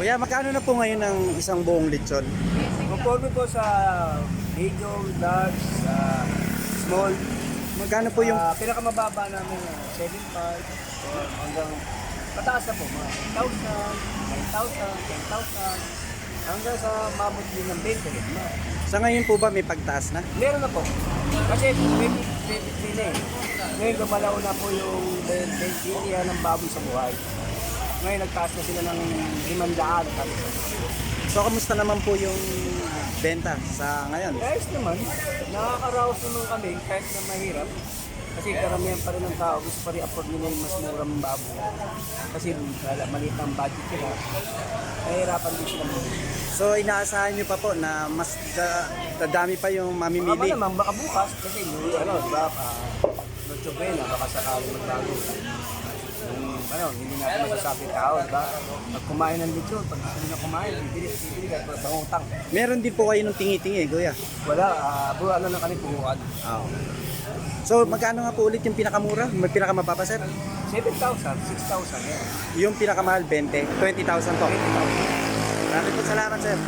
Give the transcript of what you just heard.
Kuya, magkano na po ngayon ang isang buong lechon? Conforme po sa medium, large, uh, small. Magkano po yung... Ah, pinakamababa namin uh, 7.5 or hanggang pataas na po, mga 8,000, 9,000, 10,000 hanggang sa mabot din ng 20 rin. Ma- Sa ngayon po ba may pagtaas na? Meron na po. Kasi 2023 na eh. Ngayon gumalaw na po yung bilihan ng baboy sa buhay. Ngayon nagtaas na sila ng 500 at So, kamusta naman po yung benta sa ngayon? Ayos naman, nakakaraos naman kami kahit na mahirap. Kasi karamihan pa rin ng tao, gusto pa rin afford nila yung mas murang baboy. Kasi wala, maliit ang budget nila. Nahihirapan din sila mo. So, inaasahan nyo pa po na mas da, dadami pa yung Baka mamimili? naman, baka bukas, kasi ano, diba, uh, Noche Buena, baka sakali magbago. Ano, hindi natin masasabi tao, diba? Pag kumain ng lechon, pag gusto nyo kumain, bibili, bibili kahit wala pangutang. Meron din po kayo ng tingi-tingi, kuya. Wala, uh, buwan na lang kami puhuan. Oo. So, magkano nga po ulit yung pinakamura? May pinakamababa, sir? 7,000, 6,000, yan. Yung pinakamahal, 20. 20,000 po. 20,000. Maraming po salamat, sir.